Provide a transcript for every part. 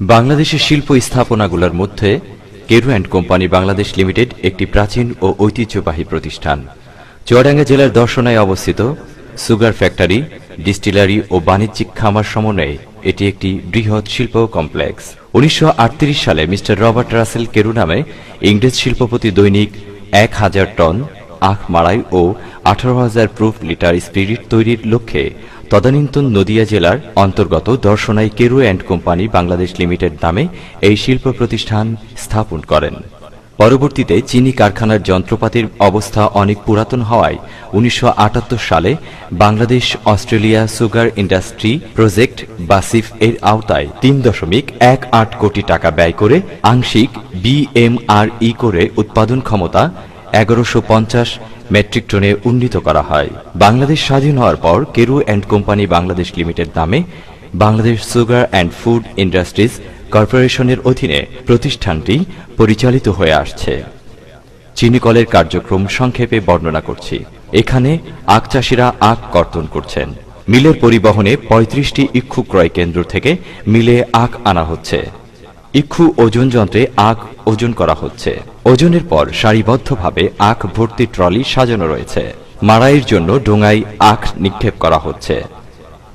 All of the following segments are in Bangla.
বাংলাদেশের শিল্প স্থাপনাগুলোর মধ্যে Carew and company Bangladesh limited একটি প্রাচীন ও ঐতিহ্যবাহী প্রতিষ্ঠান। চুয়াডাঙ্গা জেলার দর্শনায় অবস্থিত সুগার ফ্যাক্টরি, ডিস্টিলারি ও বাণিজ্যিক খামার সমন্বয়ে এটি একটি বৃহৎ শিল্প কমপ্লেক্স। উনিশশো আটত্রিশ সালে মিস্টার রবার্ট রাসেল কেরু নামে ইংরেজ শিল্পপতি দৈনিক এক হাজার টন আখ মাড়াই ও আঠারো হাজার প্রুফ লিটার স্পিরিট তৈরির লক্ষ্যে তদানীন্তন নদিয়া জেলার অন্তর্গত দর্শনাই Carew and company Bangladesh limited নামে এই শিল্প প্রতিষ্ঠান স্থাপন করেন। পরবর্তীতে চিনি কারখানার যন্ত্রপাতির অবস্থা অনেক পুরাতন হওয়ায় উনিশশো আটাত্তর সালে Bangladesh Australia sugar industry project বাসিফ এর আওতায় তিন দশমিক এক আট কোটি টাকা ব্যয় করে আংশিক বিএমআরই করে উৎপাদন ক্ষমতা এগারোশো পঞ্চাশ মেট্রিক টনে উন্নীত করা হয়। বাংলাদেশ স্বাধীন হওয়ার পর Carew and company Bangladesh limited নামে Bangladesh sugar and food industries কর্পোরেশনের অধীনে প্রতিষ্ঠানটি পরিচালিত হয়ে আসছে। চিনিকলের কার্যক্রম সংক্ষেপে বর্ণনা করছি। এখানে আখ চাষিরা আখ কর্তন করছেন। মিলের পরিবহনে পঁয়ত্রিশটি ইক্ষু ক্রয় কেন্দ্র থেকে মিলে আখ আনা হচ্ছে। ইক্ষু ওজন যন্ত্রে আখ ওজন করা হচ্ছে। ওজনের পর সারিবদ্ধভাবে আখ ভর্তি ট্রলি সাজানো রয়েছে। মাড়াইয়ের জন্য ডোঙায় আখ নিক্ষেপ করা হচ্ছে।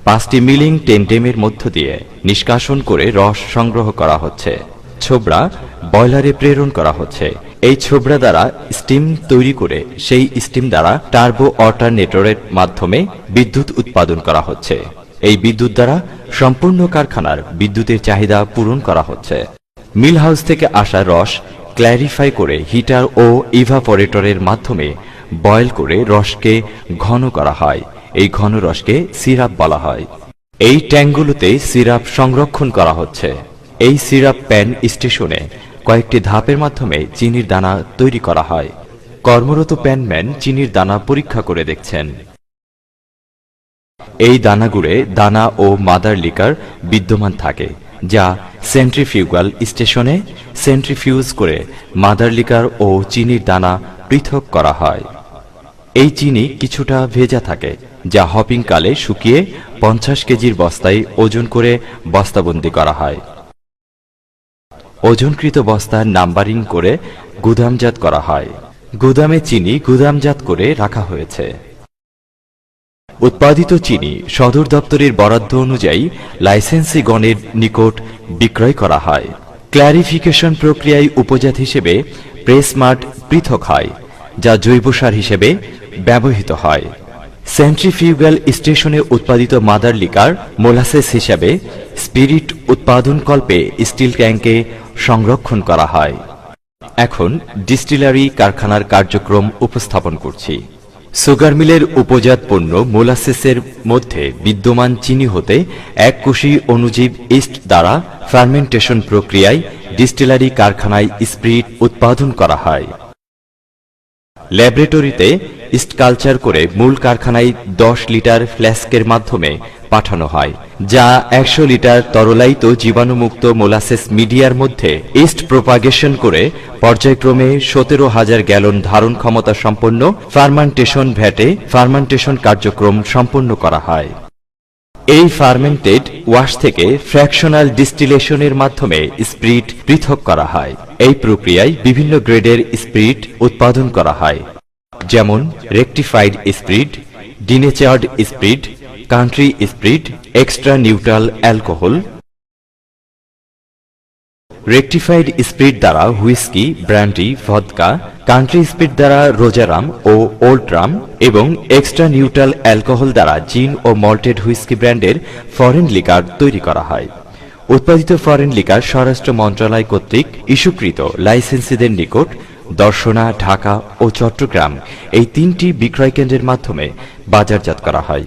পাঁচটি মিলিং টেন্টেমের মধ্য দিয়ে নিষ্কাশন করে রস সংগ্রহ করা হচ্ছে। ছোবড়া বয়লারে প্রেরণ করা হচ্ছে। এই ছোবড়া দ্বারা স্টিম তৈরি করে সেই স্টিম দ্বারা টার্বো অল্টারনেটরের মাধ্যমে বিদ্যুৎ উৎপাদন করা হচ্ছে। এই বিদ্যুৎ দ্বারা সম্পূর্ণ কারখানার বিদ্যুতের চাহিদা পূরণ করা হচ্ছে। মিল হাউস থেকে আসা রস ক্ল্যারিফাই করে হিটার ও ইভাপোরেটরের মাধ্যমে বয়েল করে রসকে ঘন করা হয়। এই ঘন রসকে সিরাপ বলা হয়। এই ট্যাঙ্কগুলোতে সিরাপ সংরক্ষণ করা হচ্ছে। এই সিরাপ প্যান স্টেশনে কয়েকটি ধাপের মাধ্যমে চিনির দানা তৈরি করা হয়। কর্মরত প্যানম্যান চিনির দানা পরীক্ষা করে দেখছেন। এই দানাগুড়ে দানা ও মাদার লিকার বিদ্যমান থাকে, যা সেন্ট্রিফিউগাল স্টেশনে সেন্ট্রিফিউজ করে মাদার লিকার ও চিনির দানা পৃথক করা হয়। এই চিনি কিছুটা ভেজা থাকে, যা হপিং কালে শুকিয়ে পঞ্চাশ কেজির বস্তায় ওজন করে বস্তাবন্দি করা হয়। ওজনকৃত বস্তার নাম্বারিং করে গুদামজাত করা হয়। গুদামে চিনি গুদামজাত করে রাখা হয়েছে। উৎপাদিত চিনি সদর দপ্তরের বরাদ্দ অনুযায়ী লাইসেন্সি গণের নিকট বিক্রয় করা হয়। ক্ল্যারিফিকেশন প্রক্রিয়ায় উপজাত হিসেবে প্রেসমার্ট পৃথক হয়, যা জৈব সার হিসেবে ব্যবহৃত হয়। সেন্ট্রিফিউগাল স্টেশনে উৎপাদিত মাদার লিকার, মোলাসেস হিসাবে স্পিরিট উৎপাদন কল্পে স্টিল ট্যাঙ্কে সংরক্ষণ করা হয়। এখন ডিস্টিলারি কারখানার কার্যক্রম উপস্থাপন করছি। সুগার মিলের উপজাত পণ্য মোলাসেসের মধ্যে বিদ্যমান চিনি হতে এক কোষী অনুজীব ইস্ট দ্বারা ফার্মেন্টেশন প্রক্রিয়ায় ডিস্টিলারি কারখানায় স্প্রিট উৎপাদন করা হয়। ল্যাবরেটরিতে ইস্ট কালচার করে মূল কারখানায় দশ লিটার ফ্ল্যাস্কের মাধ্যমে পাঠানো হয়, যা একশো লিটার তরলায়িত জীবাণুমুক্ত মোলাসেস মিডিয়ার মধ্যে ইস্ট প্রোপাগেশন করে পর্যায়ক্রমে সতেরো হাজার গ্যালন ধারণ ক্ষমতা সম্পন্ন ফার্মান্টেশন ভ্যাটে ফার্মান্টেশন কার্যক্রম সম্পন্ন করা হয়। এই ফার্মেন্টেড ওয়াশ থেকে ফ্র্যাকশনাল ডিস্টিলেশনের মাধ্যমে স্পিরিট পৃথক করা হয়। এই প্রক্রিয়ায় বিভিন্ন গ্রেডের স্পিরিট উৎপাদন করা হয়। যেমন, rectified spirit, denatured spirit, country spirit, extra neutral alcohol rectified spirit দ্বারা whisky brandy vodka country spirit দ্বারা রোজারাম ও ওল্ড রাম এবং এক্সট্রা নিউট্রাল অ্যালকোহল দ্বারা জিন ও মল্টেড হুইস্কি ব্র্যান্ডের ফরেন লিকার তৈরি করা হয়। উৎপাদিত ফরেন লিকার স্বরাষ্ট্র মন্ত্রণালয় কর্তৃক ইস্যুকৃত লাইসেন্সিদের নিকট দর্শনা, ঢাকা ও চট্টগ্রাম এই তিনটি বিক্রয় কেন্দ্রের মাধ্যমে বাজারজাত করা হয়।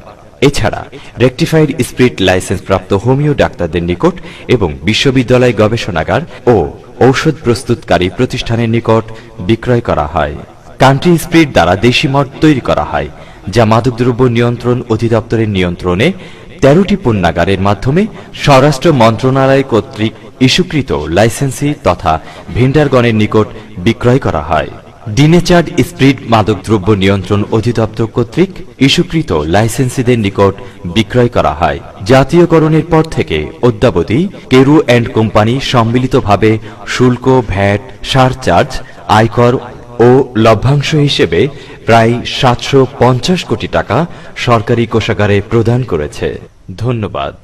এছাড়া রেকটিফাইড স্পিরিট লাইসেন্স প্রাপ্ত হোমিও ডাক্তারদের নিকট এবং বিশ্ববিদ্যালয় গবেষণাগার ও ঔষধ প্রস্তুতকারী প্রতিষ্ঠানের নিকট বিক্রয় করা হয়। কান্ট্রি স্পিরিট দ্বারা দেশি মদ তৈরি করা হয়, যা মাদকদ্রব্য নিয়ন্ত্রণ অধিদপ্তরের নিয়ন্ত্রণে তেরোটি পণ্যাগারের মাধ্যমে স্বরাষ্ট্র মন্ত্রণালয় কর্তৃক ইস্যুকৃত লাইসেন্সি তথা ভেন্ডারগণের নিকট বিক্রয় করা হয়। ডিনেচার্ড স্প্রিড মাদকদ্রব্য নিয়ন্ত্রণ অধিদপ্তর কর্তৃক ইস্যুকৃত লাইসেন্সিদের নিকট বিক্রয় করা হয়। জাতীয়করণের পর থেকে অদ্যাবধি কেরু অ্যান্ড কোম্পানি সম্মিলিতভাবে শুল্ক, ভ্যাট, সারচার্জ, আয়কর ও লভ্যাংশ হিসেবে প্রায় সাতশো পঞ্চাশ কোটি টাকা সরকারি কোষাগারে প্রদান করেছে। ধন্যবাদ।